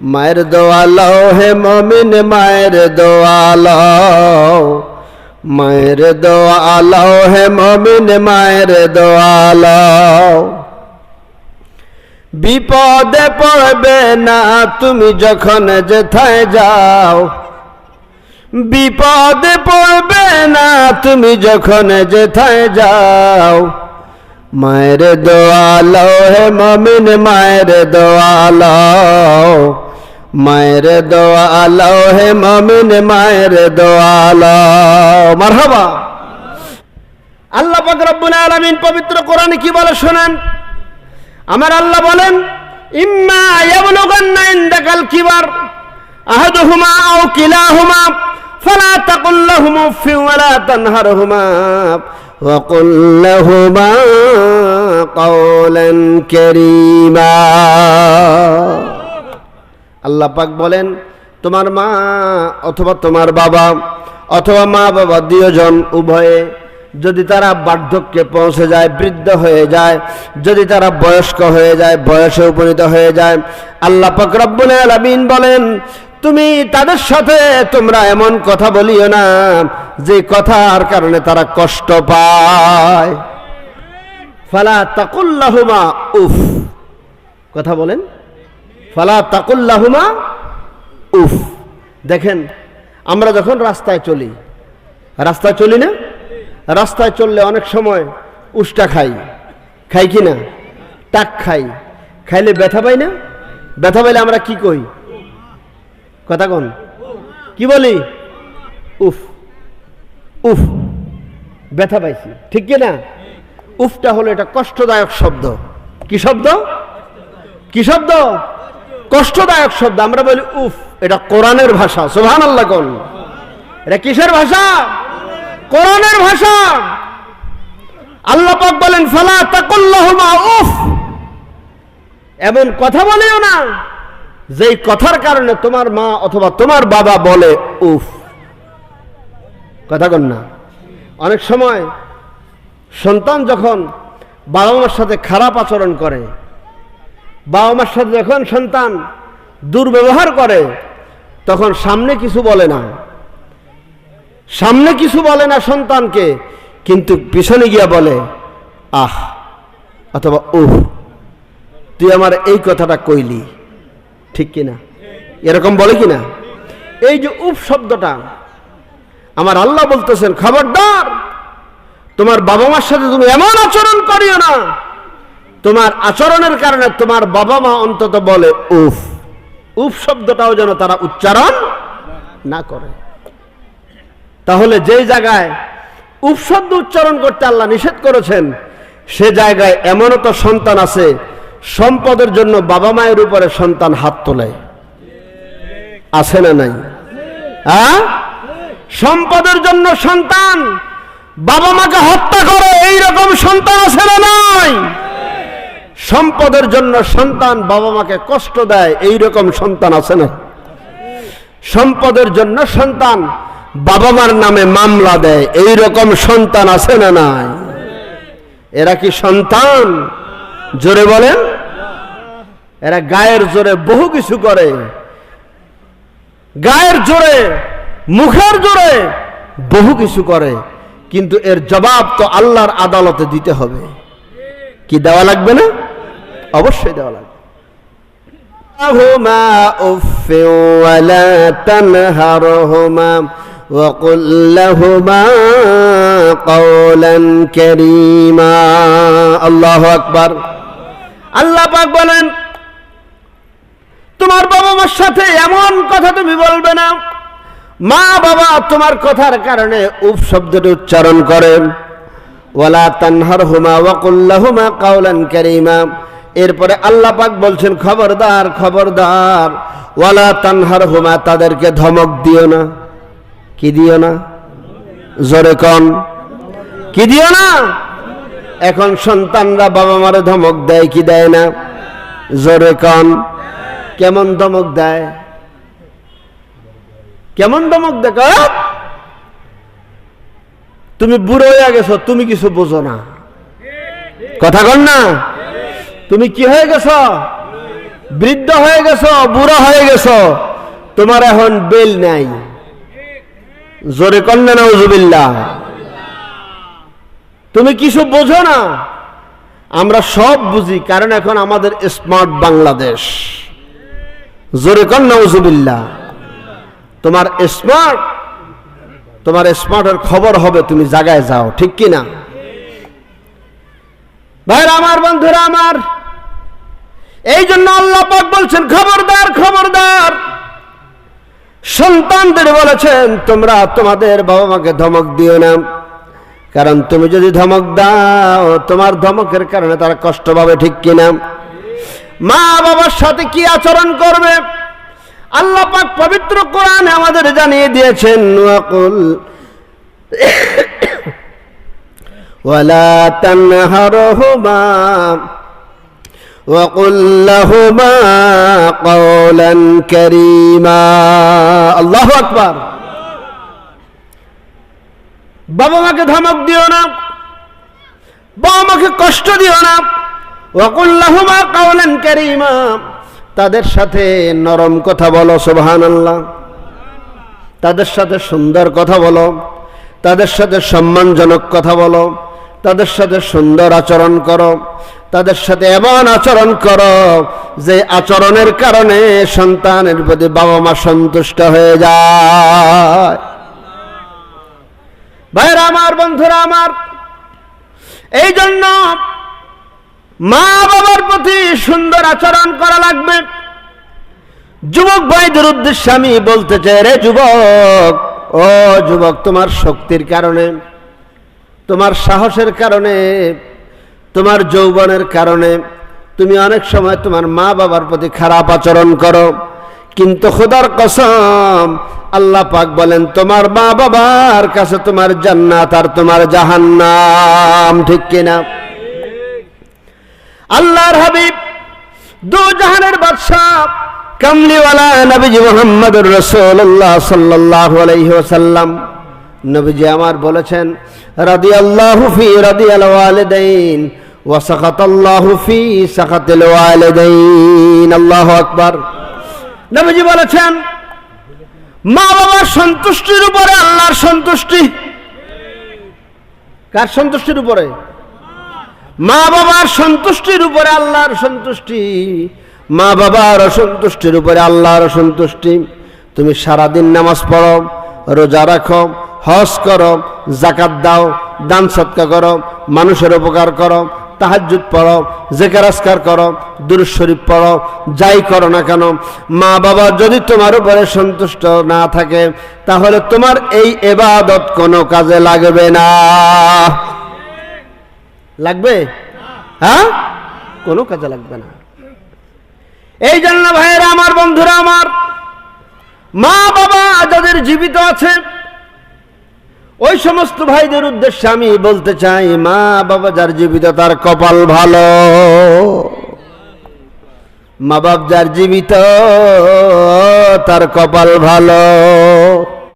মায়ের দোয়ালো হে মমিন, মায়ের দোয়ালো মায়ের দোয়ালো হে মমিন, মায়ের দোয়ালো বিপদে পড়বে না তুমি যখন যেথায় যাও। বিপদে পড়বে না তুমি যখন যেথায় যাও। মায়ের দোয়ালো হে মমিন, মায়ের দোয়ালো মায়ের দোয়ালো হে মমিন মায়ের দোয়ালো মারহাবা আল্লাহ পাক রব্বুল আলামিন পবিত্র কোরআনে কি বলে শুনেন আমার আল্লাহ বলেন ইম্মা ইয়াবলুগান্না ইনদাকাল কিবার আহাদুহুমা আও কিলাহুমা ফালা তাকুল লাহুম উফ ওয়ালা তানহারহুমা وقل لهما قولا كريما আল্লাহ পাক বলেন, তোমার মা অথবা তোমার বাবা অথবা মা বাবা দুজন উভয়ে যদি তারা বার্ধক্যে পৌঁছে যায়, বৃদ্ধ হয়ে যায়, যদি তারা বয়স্ক হয়ে যায়, বয়সে উপনীত হয়ে যায়, আল্লাহ পাক রব্বুল আলামিন বলেন, তুমি তাদের সাথে তোমরা এমন কথা বলিও না, যে কথার কারণে তারা কষ্ট পায়। ফালা তাকুল্লাহুমা উফ। কথা বলেন। ফালা তাকুল্লাহুমা উফ। দেখেন, আমরা যখন রাস্তায় চলি রাস্তায় চলি না? রাস্তায় চললে অনেক সময় উষ্টা খাই। খাই কি না? টাক খাই। খাইলে ব্যথা পাই না? ব্যথা পাইলে আমরা কি কই? কথা কন। কি বলি? উফ। উফ। ব্যথা পাইছি। ঠিক কি না? উফটা হলো এটা কষ্টদায়ক শব্দ। কি শব্দ? কি শব্দ? কষ্টদায়ক শব্দ। আমরা বলি, উফ, এটা কোরআনের ভাষা। সোহান আল্লাহ কোন। এটা কিসের ভাষা? কোরআনের ভাষা। আল্লাহ পাক বলেন, ফালা তাকুল্লাহুমা উফ এমন কথা বলিও না, যেই কথার কারণে তোমার মা অথবা তোমার বাবা বলে, উফ। কথা কন না। অনেক সময় সন্তান যখন বাবা মার সাথে খারাপ আচরণ করে বাবা মার সাথে যখন সন্তান দুর্ব্যবহার করে, তখন সামনে কিছু বলে না। সামনে কিছু বলে না সন্তানকে, কিন্তু পিছনে গিয়া বলে, আহ, অথবা উহ, তুই আমার এই কথাটা কইলি। ঠিক কিনা? এরকম বলে কিনা? এই যে উপ শব্দটা, আমার আল্লাহ বলতেছেন, খবরদার, তোমার বাবা মার সাথে তুমি এমন আচরণ করিও না তোমার আচরণের কারণে তোমার বাবা মা অন্তত বলে, উফ। উফ শব্দটাও যেন তারা উচ্চারণ না করে। তাহলে যেই জায়গায় উফ শব্দ উচ্চারণ করতে আল্লাহ নিষেধ করেছেন, সে জায়গায় এমনও তো সন্তান আছে, সম্পদের জন্য বাবা মায়ের উপরে সন্তান হাত তোলে। আছে না নাই? হ্যাঁ? সম্পদের জন্য সন্তান বাবা মাকে হত্যা করে এই রকম সন্তান আছে না নাই? সম্পদের জন্য সন্তান বাবা মাকে কষ্ট দেয় এই রকম সন্তান আছে না? সম্পদের জন্য সন্তান বাবা মার নামে মামলা দেয় এই রকম সন্তান আছে না নাই? এরা কি সন্তান? জোরে বলেন। এরা গায়ের জোরে বহু কিছু করে। গায়ের জোরে, মুখের জোরে বহু কিছু করে। কিন্তু এর জবাব তো আল্লাহর আদালতে দিতে হবে। কি দেওয়া লাগবে না? অবশ্যই দেওয়া লাগবে لهما أف ولا تنهرهما وقل لهما قولا كريما الله أكبر আল্লাহ পাক বলেন তোমার বাবা মার সাথে এমন কথা তুমি বলবে না মা বাবা তোমার কথার কারণে উপ শব্দটি উচ্চারণ করেন ওয়ালা তানহার হুমা ওয়াকুল্লাহুমা কাউলান কারীমা এরপরে আল্লাহ পাক বলছেন, খবরদার খবরদার, ওয়ালা তানহার হুমা তাদেরকে ধমক দিও না। কি দিও না? জোরে কন। কি দিও না? এখন সন্তানরা বাবা মারে ধমক দেয়, কি দেয় না? জোরে কন। কেমন ধমক দেয়? কেমন ধমক দেখ তুমি বুড়ো হয়ে গেছো, তুমি কিছু বোঝো না। কথা কন না? তুমি কি হয়ে গেছ? বৃদ্ধ হয়ে গেছ, বুড়া হয়ে গেছ? তোমার এখন বেল নাই। জোরে কন্যা নজুবিল্লা তুমি কিছু বোঝো না? আমরা সব বুঝি, কারণ এখন আমাদের স্মার্ট বাংলাদেশ। জোরে কন্যা নজুবিল্লা তোমার স্মার্ট তোমার স্মার্টের খবর হবে, তুমি জায়গায় যাও, ঠিক কি না ভাইরা আমার বন্ধুরা আমার এই জন্য আল্লাহ পাক বলছেন, খবরদার খবরদার। সন্তানদের বলেছেন, তোমরা তোমাদের বাবা মাকে ধমক দিও না। কারণ তুমি যদি ধমক দাও, তোমার ধমকের কারণে তারা কষ্ট পাবে, ঠিক কিনা? মা বাবার সাথে কি আচরণ করবে? আল্লাহ পাক পবিত্র কোরআনে আমাদের জানিয়ে দিয়েছেন ওয়াকুল ওয়ালা তানহারহুমা وقل لهما قولا كريما الله أكبر বাবা মাকে ধমক দিও না বাবা মাকে কষ্ট দিও না ওয়াকুল্লাহুমা কাওলান কারীমা তাদের সাথে নরম কথা বলো সুবহানাল্লাহ তাদের সাথে সুন্দর কথা বলো তাদের সাথে সম্মানজনক কথা বলো তাদের সাথে সুন্দর আচরণ করো, তাদের সাথে এমন আচরণ করো যে আচরণের কারণে সন্তানের প্রতি বাবা মা সন্তুষ্ট হয়ে যায়। ভাইরা আমার, বন্ধুরা আমার এই জন্য মা বাবার প্রতি সুন্দর আচরণ করা লাগবে। যুবক ভাইদের উদ্দেশ্যে আমি বলতে চাই, রে যুবক, ও যুবক, তোমার শক্তির কারণে তোমার সাহসের কারণে, তোমার যৌবনের কারণে, তুমি অনেক সময় তোমার মা বাবার প্রতি খারাপ আচরণ করো। কিন্তু খোদার কসম, আল্লাহ পাক বলেন, তোমার মা বাবার কাছে তোমার জান্নাত আর তোমার জাহান্নাম, ঠিক কিনা আল্লাহর হাবিব দু জাহানের বাদশাহ, কামলিওয়ালা নবীজি মোহাম্মদুর রসুল্লাহ সাল্লাল্লাহু আলাইহি ওয়াসাল্লাম, নবীজি আমার বলেছেন রাদিয়াল্লাহু ফি, রাদিয়াল ওয়ালিদাইন, ওয়া সাখাতাল্লাহু ফি সাখাতিল ওয়ালিদাইন। আল্লাহু আকবার। নবীজি বলেছেন, মা বাবার সন্তুষ্টির উপরে আল্লাহর সন্তুষ্টি। কার সন্তুষ্টির উপরে? মা বাবার সন্তুষ্টির উপরে আল্লাহর সন্তুষ্টি। মা বাবার অসন্তুষ্টির উপরে আল্লাহর সন্তুষ্টি। তুমি সারাদিন নামাজ পড়ো, রোজা রাখো হজ করো, জাকাত দাও, দান সৎকা করো, মানুষের উপকার করো তাহাজুদ পড়ো জেকারাস্কার করো, দুরুদ শরীফ পড়ো, যাই করো না কেন মা বাবা যদি তোমার উপরে সন্তুষ্ট না থাকে, তাহলে তোমার এই এবাদত কোনো কাজে লাগবে না। লাগবে? হ্যাঁ? কোনো কাজে লাগবে না। এই জন্য ভাইয়েরা, আমার বন্ধুরা, আমার মা বাবা যাদের জীবিত আছে ওই সমস্ত ভাইদের উদ্দেশ্যে আমি বলতে চাই, মা বাবা যার জীবিত তার কপাল ভালো। মা বাপ যার জীবিত তার কপাল ভালো।